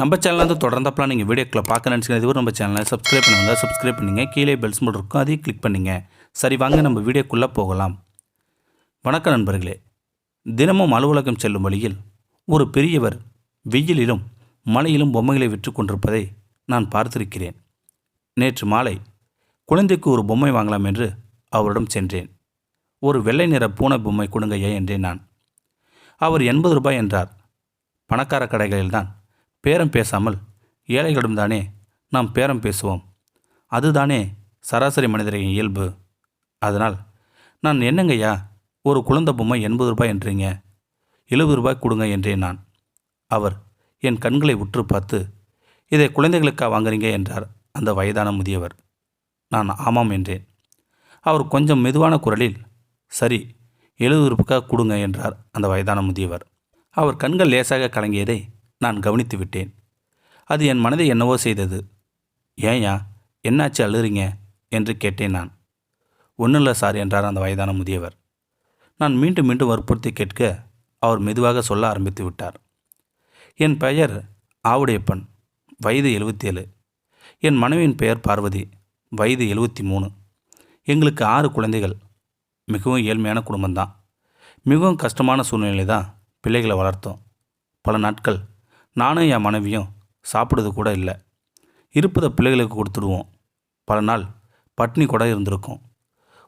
நம்ம சேனலில் வந்து தொடர்ந்தப்பலாம் நீங்கள் வீடியோக்களை பார்க்க நினச்சிக்கிறது இதுவரை நம்ம சேனலை சப்ஸ்கிரைப் பண்ணுங்கள் சப்ஸ்கிரைப் பண்ணுங்கள் கீழே பெல்ஸ் மட்டும் இருக்கும். அதையும் கிளிக் பண்ணுங்கள் சரி வாங்க நம்ம வீடியோக்குள்ளே போகலாம். வணக்கம் நண்பர்களே. தினமும் அலுவலகம் செல்லும் வழியில் ஒரு பெரியவர் வெயிலிலும் மழையிலும் பொம்மைகளை விற்று கொண்டிருப்பதை நான் பார்த்திருக்கிறேன். நேற்று மாலை குழந்தைக்கு ஒரு பொம்மை வாங்கலாம் என்று அவரிடம் சென்றேன். ஒரு வெள்ளை நிற பூனை பொம்மை கொடுங்கய்யா என்றேன் நான். அவர் எண்பது ரூபாய் என்றார். பணக்கார கடைகளில்தான் பேரம் பேசாமல் ஏழைகளிடம் தானே நாம் பேரம் பேசுவோம். அதுதானே சராசரி மனிதரின் இயல்பு. அதனால் நான் என்னங்கய்யா ஒரு குழந்தை பொம்மை எண்பது ரூபாய் என்றீங்க? எழுபது ரூபாய் கொடுங்க என்றேன் நான். அவர் என் கண்களை உற்று பார்த்து இதை குழந்தைகளுக்கா வாங்குறீங்க? என்றார் அந்த வயதான முதியவர். நான் ஆமாம் என்றேன். அவர் கொஞ்சம் மெதுவான குரலில் சரி எழுபது ரூபாய்க்காக கொடுங்க என்றார் அந்த வயதான முதியவர். அவர் கண்கள் லேசாக கலங்கியதை நான் கவனித்து விட்டேன். அது என் மனதை என்னவோ செய்தது. ஏன்யா என்னாச்சு அழுறீங்க? என்று கேட்டேன் நான். ஒன்றும் இல்லை சார் என்றார் அந்த வயதான முதியவர். நான் மீண்டும் மீண்டும் வற்புறுத்தி கேட்க அவர் மெதுவாக சொல்ல ஆரம்பித்து விட்டார். என் பெயர் ஆவுடையப்பன் வயது எழுபத்தேழு என் மனைவியின் பெயர் பார்வதி வயது எழுபத்தி மூணு எங்களுக்கு ஆறு குழந்தைகள். மிகவும் ஏழ்மையான குடும்பம்தான். மிகவும் கஷ்டமான சூழ்நிலை தான் பிள்ளைகளை வளர்த்தோம். பல நாட்கள் நானும் என் மனைவியும் சாப்பிடுறது கூட இல்லை. இருப்பதை பிள்ளைகளுக்கு கொடுத்துடுவோம். பல நாள் பட்னி கூட இருந்திருக்கும்.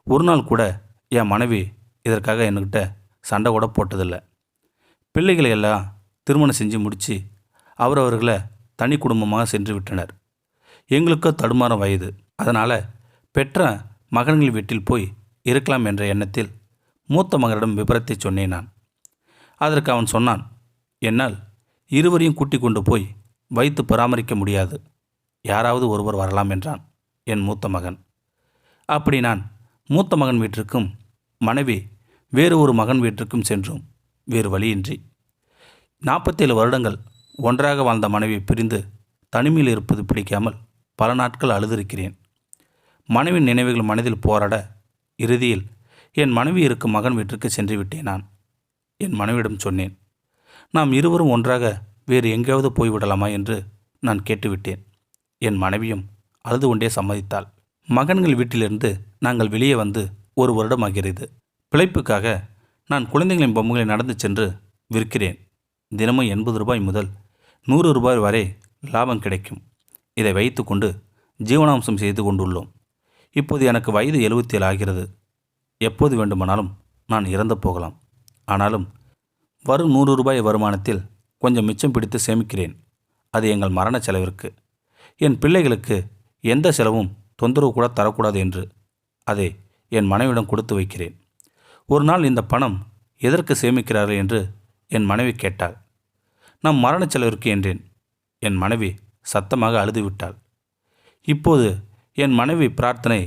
ஒரு நாள் கூட என் மனைவி இதற்காக என்கிட்ட சண்டை கூட போட்டதில்லை. பிள்ளைகளை எல்லாம் திருமணம் செஞ்சு முடித்து அவரவர்களை தனி குடும்பமாக சென்று விட்டனர். எங்களுக்கோ தடுமாறும் வயது. அதனால் பெற்ற மகன்கள் வீட்டில் போய் இருக்கலாம் என்ற எண்ணத்தில் மூத்த மகனிடம் விபரத்தை சொன்னேன் நான். அதற்கு அவன் சொன்னான் என்னால் இருவரையும் கூட்டிக் கொண்டு போய் வைத்து பராமரிக்க முடியாது. யாராவது ஒருவர் வரலாம் என்றான் என் மூத்த மகன். அப்படி நான் மூத்த மகன் வீட்டிற்கும் மனைவி வேறு ஒரு மகன் வீட்டிற்கும் சென்றோம். வேறு வழியின்றி. நாற்பத்தேழு வருடங்கள் ஒன்றாக வாழ்ந்த மனைவி பிரிந்து தனிமையில் இருப்பது பிடிக்காமல் பல நாட்கள் அழுதிருக்கிறேன். மனைவின் நினைவுகள் மனதில் போராட இறுதியில் என் மனைவி இருக்கும் மகன் வீட்டிற்கு சென்று விட்டேன் நான். என் மனைவியிடம் சொன்னேன் நாம் இருவரும் ஒன்றாக வேறு எங்கேயாவது போய்விடலாமா என்று நான் கேட்டுவிட்டேன். என் மனைவியும் அழுது கொண்டே சம்மதித்தாள். மகன்கள் வீட்டிலிருந்து நாங்கள் வெளியே வந்து ஒரு வருடம் ஆகிறது. பிழைப்புக்காக நான் குழந்தைகளின் பொம்மைகளை நடந்து சென்று விற்கிறேன். தினமும் எண்பது ரூபாய் முதல் நூறு ரூபாய் வரை லாபம் கிடைக்கும். இதை வைத்துக்கொண்டு ஜீவனாம்சம் செய்து கொண்டுள்ளோம். இப்போது எனக்கு வயது எழுபத்தேழு ஆகிறது. எப்போது வேண்டுமானாலும் நான் இறந்து போகலாம். ஆனாலும் வரும் நூறு ரூபாய் வருமானத்தில் கொஞ்சம் மிச்சம் பிடித்து சேமிக்கிறேன். அது எங்கள் மரண செலவிற்கு. என் பிள்ளைகளுக்கு எந்த செலவும் தொந்தரவு கூட தரக்கூடாது என்று அதை என் மனைவிடம் கொடுத்து வைக்கிறேன். ஒரு நாள் இந்த பணம் எதற்கு சேமிக்கிறார்கள் என்று என் மனைவி கேட்டாள். நம் மரண செலவிற்கு என்றேன். என் மனைவி சத்தமாக அழுதுவிட்டாள். இப்போது என் மனைவி பிரார்த்தனை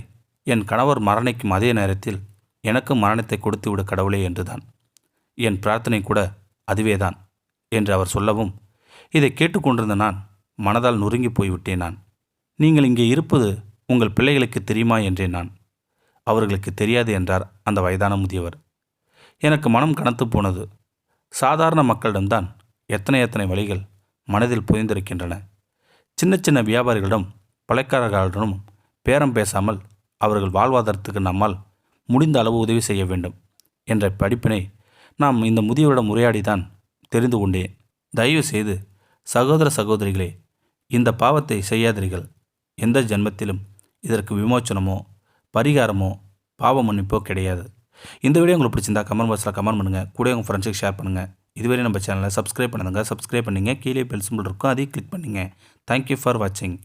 என் கணவர் மரணிக்கும் அதே நேரத்தில் எனக்கும் மரணத்தை கொடுத்துவிடு கடவுளே என்றுதான். என் பிரார்த்தனை கூட அதுவேதான் என்று அவர் சொல்லவும் இதை கேட்டுக்கொண்டிருந்த நான் மனதால் நொறுங்கி போய்விட்டேன் நான். நீங்கள் இங்கே இருப்பது உங்கள் பிள்ளைகளுக்கு தெரியுமா என்றேன் நான். அவர்களுக்கு தெரியாது என்றார் அந்த வயதான முதியவர். எனக்கு மனம் கனத்து போனது. சாதாரண மக்களிடம்தான் எத்தனை எத்தனை வழிகள் மனதில் புரிந்திருக்கின்றன சின்ன சின்ன வியாபாரிகளிடம் பழைக்காரர்களுடனும் பேரம் பேசாமல் அவர்கள் வாழ்வாதாரத்துக்கு நம்மால் முடிந்த அளவு உதவி செய்ய வேண்டும் என்ற படிப்பினை நாம் இந்த முதியவரிடம் உரையாடிதான் தெரிந்து கொண்டேன் தயவு செய்து சகோதர சகோதரிகளே இந்த பாவத்தை செய்யாதீர்கள். எந்த ஜென்மத்திலும் இதற்கு விமோச்சனமோ பரிகாரமோ பாவ மன்னிப்போ கிடையாது. இந்த வீடியோ உங்களுக்கு பிடிச்சிருந்தா கமெண்ட் பாக்ஸில் கமெண்ட் பண்ணுங்கள் கூட உங்கள் ஃப்ரெண்ட்ஸுக்கு ஷேர் பண்ணுங்கள் இதுவரை நம்ம சேனலை சப்ஸ்கிரைப் பண்ணுங்கள் சப்ஸ்கிரைப் பண்ணிங்க. கீழே பெல் சிம்பிள் இருக்கும். அதையும் கிளிக் பண்ணுங்கள் தேங்க்யூ ஃபார் வாட்சிங்